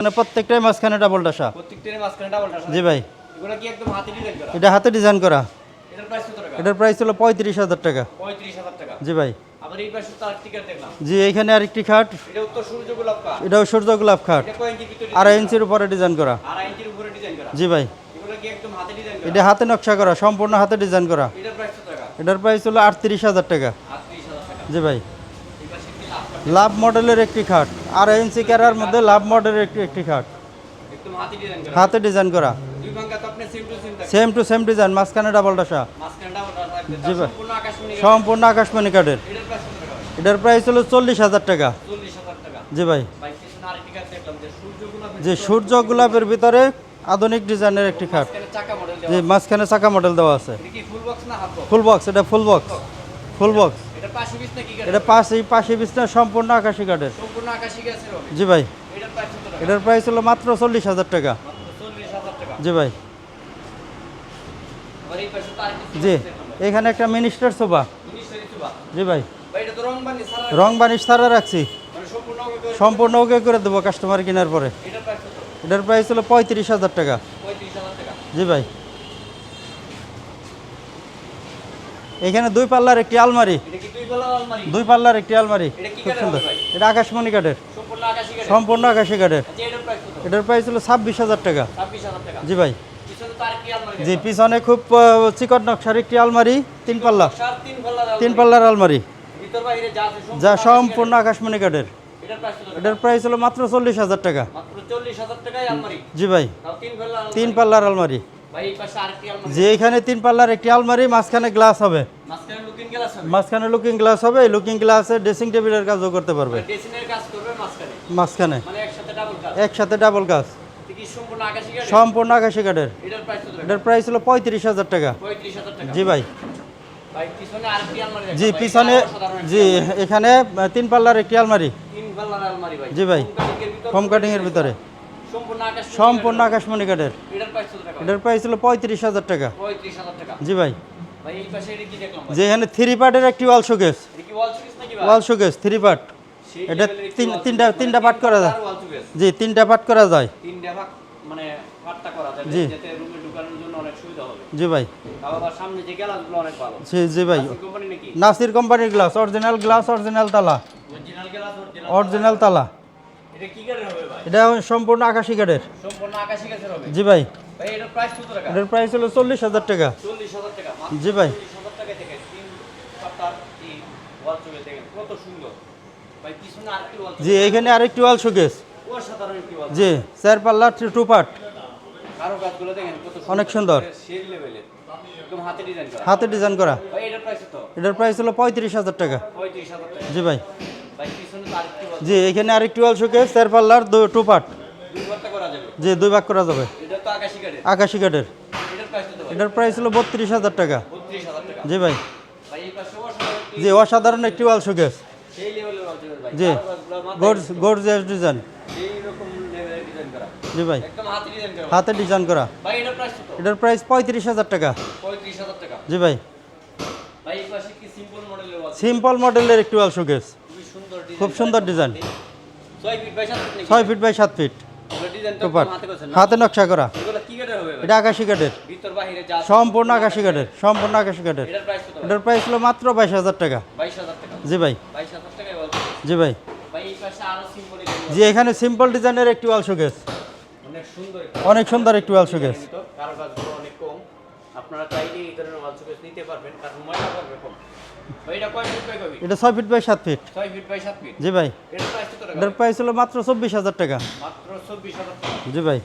মানে প্রত্যেকটাই মাঝখানে ডাবল ডাসা জি ভাই। এটা হাতে ডিজাইন করা। এটার প্রাইস হলো পঁয়ত্রিশ হাজার টাকা। জি ভাই। জি এইখানে আরেকটি খাট এটাও সূর্য গোলাপ খাট আড়াই ইঞ্চির উপরে ডিজাইন করা। জি ভাই। এটা হাতে নকশা করা সম্পূর্ণ হাতে ডিজাইন করা। এটার প্রাইস হলো আটত্রিশ হাজার টাকা। জি ভাই। লাভ মডেলের একটি খাট। আড়াই ইঞ্চি ক্যারার মধ্যে লাভ মডেলের একটি একটি খাট। হাতে ডিজাইন করা। সেম টু সেম ডিজাইন মাঝখানে ডাবল ডাসা জি ভাই। সম্পূর্ণ আকাশমণি কাঠের। এটার প্রাইস হলো চল্লিশ হাজার টাকা। জি ভাই। যে সূর্য গোলাপের ভিতরে। আধুনিক ডিজাইনের একটি খাট। মাঝখানে চাকা মডেল যে মাঝখানে চাকা মডেল দেওয়া আছে। ফুল বক্স এটা ফুল বক্স ফুল বক্স এটা পাশে পাশে বিছনা সম্পূর্ণ আকাশি কাঠের। জি ভাই। এটার প্রাইস হলো মাত্র চল্লিশ হাজার টাকা। জি ভাই। জি। এখানে। একটা মিনিস্টার সোফা জি ভাই। ভাই এটা তো রং বানি সারা রং বানিশ ছাড়া রাখছি। মানে সম্পূর্ণ ওকে করে- সম্পূর্ণ ওকে করে দেবো কাস্টমার কেনার পরে। এটার প্রাইস হলো পঁয়ত্রিশ হাজার টাকা। জি ভাই। এখানে দুই পাল্লার একটি আলমারি। দুই পাল্লার একটি আলমারি। খুব সুন্দর? এটা আকাশমণি কাঠের। সম্পূর্ণ আকাশি কাঠের? আচ্ছা এটার প্রাইস হলো ছাব্বিশ হাজার টাকা। জি ভাই। জি পিছনে খুব চিকট নকশার একটি আলমারি তিন পাল্লা। তিন পাল্লার আলমারি। যা সম্পূর্ণ আকাশমণি কাঠের। এটার প্রাইস হলো মাত্র চল্লিশ হাজার টাকা। জি ভাই। তিন পাল্লার আলমারি। যে এখানে তিন পাল্লার একটি আলমারি মাঝখানে গ্লাস হবে। মাঝখানে লুকিং গ্লাস হবে। লুকিং গ্লাস ড্রেসিং টেবিলের কাজও করতে পারবে। মাঝখানে। মানে একসাথে ডাবল কাজ। সম্পূর্ণ আকাশি কাঠের? এটার প্রাইস হলো পঁয়ত্রিশ হাজার টাকা। জি ভাই। জি পিছনে জি এখানে তিন পাল্লার একটি আলমারি। জি ভাই। হোম কাটিং এর এর ভিতরে। সম্পূর্ণ আকাশ সম্পূর্ণ আকাশমণি কাঠের। এটার প্রাইস হলো পঁয়ত্রিশ হাজার টাকা। জি ভাই। যে এখানে থ্রি পার্টের একটি wall showcase wall showcase three part এটা তিনটা তিনটা মানে পার্ট করা যায়। জি তিনটা পার্ট করা যায়। মানে জি। জি ভাই। জি জি ভাই। নাসির কোম্পানির গ্লাস অরিজিনাল গ্লাস অরিজিনাল তালা। অরিজিনাল তালা। এটা সম্পূর্ণ আকাশি কাঠের সম্পূর্ণ আকাশি গাছের হবে? জি ভাই। এটার প্রাইস কত টাকা? এটার প্রাইস হলো চল্লিশ হাজার টাকা। চল্লিশ হাজার টাকা। জি ভাই। ওয়াল চুকে কত সুন্দর। ভাই পিছনে আরেকটি ওয়াল জি এখানে আরেকটি ওয়াল শোকেস অসাধারণ একটি ওয়াল জি চার পাল্লা টু পার্ট কারও কাজগুলো দেখেন কত অনেক সুন্দর। সেই লেভেলের একদম হাতে ডিজাইন করা। হাতে ডিজাইন করা। ভাই এটার প্রাইস কত? এটার প্রাইস হলো পঁয়ত্রিশ হাজার টাকা। পঁয়ত্রিশ হাজার টাকা। জি ভাই ভাই পিছনে তো আরেকটি ওয়াল জি এখানে আরেকটি ওয়াল শোকেস চার পাল্লার টু পার্ট জি দুই ভাগ করা যাবে। আকাশি কাঠের। এটার প্রাইস হলো বত্রিশ হাজার টাকা। জি ভাই। জি অসাধারণ একটি ওয়াল শোকেস। জি গোর্জ গোর্জিয়াস ডিজাইন জি ভাই। হাতে ডিজাইন করা। এটার প্রাইস পঁয়ত্রিশ হাজার টাকা। জি ভাই। সিম্পল মডেলের একটি ওয়াল শোকেস। খুব সুন্দর ডিজাইন ছয় ফিট বাই সাত ফিট হাতে নকশা করা। এটা আকাশি কাঠের সম্পূর্ণ আকাশি কাঠের সম্পূর্ণ আকাশি কাঠের এটার প্রাইস হলো মাত্র বাইশ হাজার টাকা। জি ভাই। জি ভাই। জি এখানে সিম্পল ডিজাইনের একটি ওয়াল শোকেস অনেক সুন্দর একটা অনেক সুন্দর একটি ওয়াল শোকেস ভিতর, কারও কাজগুলো অনেক কম আপনারা চাইলে এই ধরনের ওয়াল শোকেস নিতে পারবেন কারণ ময়লা করবে কম। এটা ছয় ফিট বাই সাত ফিট ছয় ফিট বাই সাত ফিট জি ভাই। এটার প্রাইস হলো মাত্র চব্বিশ হাজার টাকা। মাত্র চব্বিশ হাজার টাকা। জি ভাই।